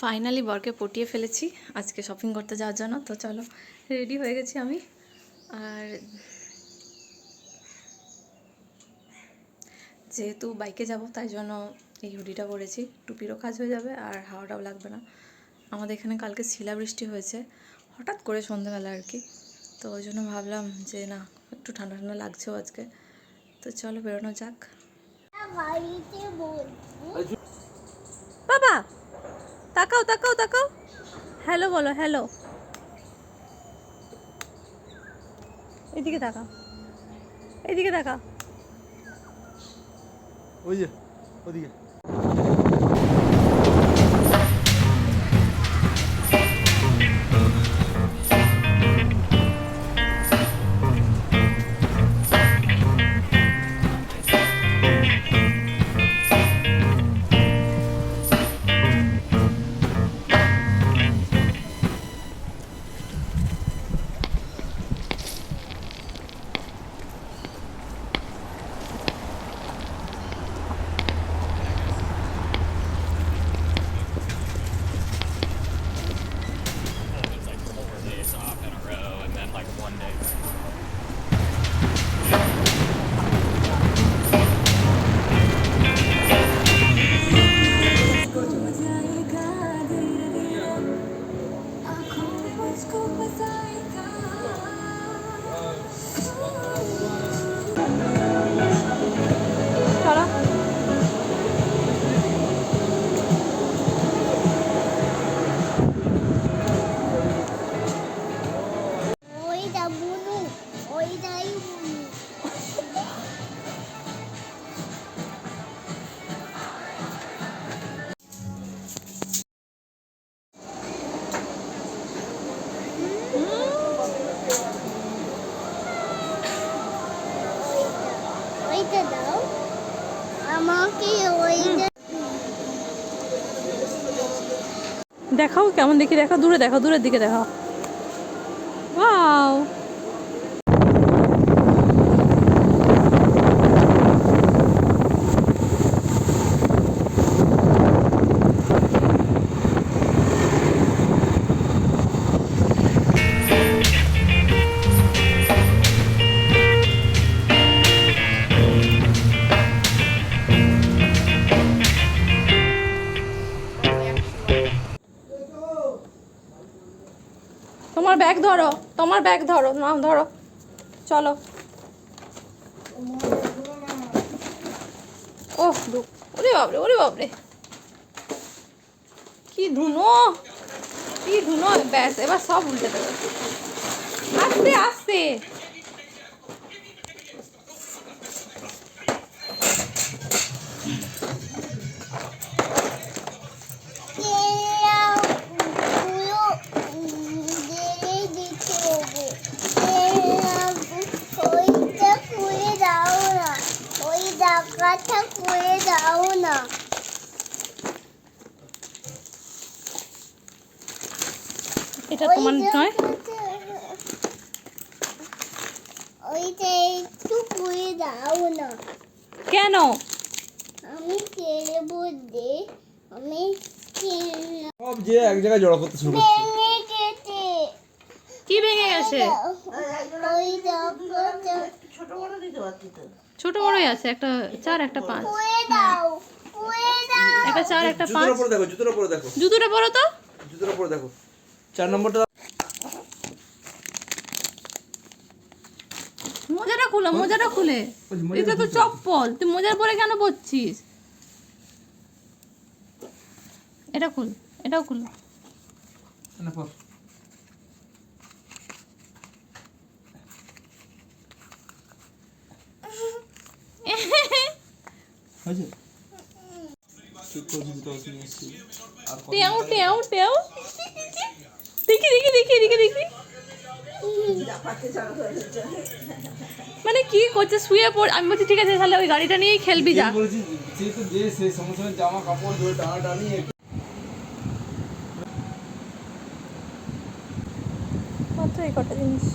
Finally বরকে পটিয়ে ফেলেছি। আজকে শপিং করতে যাওয়ার জন্য। তো চলো রেডি হয়ে গেছি আমি। আর যেহেতু বাইকে যাব তাই জন্য এই হুডিটা পরেছি। টুপিরও কাজ হয়ে যাবে আর হাওয়াটাও লাগবে না। আমাদের এখানে কালকে শিলাবৃষ্টি হয়েছে। হঠাৎ করে সন্ধ্যাবেলা আর কি। তো ওই জন্য ভাবলাম যে না একটু ঠান্ডা ঠান্ডা লাগছেও আজকে। তো চলো বেরোনো যাক। বাবা! তাকাও তাকাও তাকাও। হ্যালো বলো হ্যালো এদিকে তাকাও। এদিকে তাকাও। ওই যে ওদিকে। ওইটা দাও। আমাকে ওইটা দেখাও কেমন দেখি দেখা দূরে দেখা দূরের দিকে দেখাও ওয়াও। ব্যাগ ধরো, তোমার ব্যাগ ধরো, নাও ধরো, চলো। ওহ ওরে বাবরে ওরে বাবরে কি ধুনো কি ধুনো, ব্যাস, এবার সব উল্টে দেবে। আস্তে আস্তে। ডাকাটা খুলে দাও না। এটা তোমার নয়? ওইটা একটু খুলে দাও না। কেন? আমি তেলে বলতে আমি সব যে এক জায়গায় জড়ো করতে শুরু করছে। ভেঙে গেছে। ছোট বড়ই আছে একটা চার একটা পাঁচ। একটা চার একটা পাঁচ। দেখো জুতোর উপরে দেখো। জুতোটা পরো তো? জুতোর উপরে দেখো। চার নম্বরটা মোজাটা খুলো মোজাটা খুলে। এটা তো চপ্পল। তুই মোজার পরে কেন পরছিস এটা খুল এটাও খুল। না পর। হয়েছে? টেউ টেউ টেউ দেখি দেখি দেখি দেখি দেখি। মানে কি করছে? শুয়ে পড় আমি বলছি ঠিক আছে তাহলে ওই গাড়িটা নিয়েই খেলবি যা। জামা কাপড় ধরে টানা টানি মাত্র এই কটা জিনিস।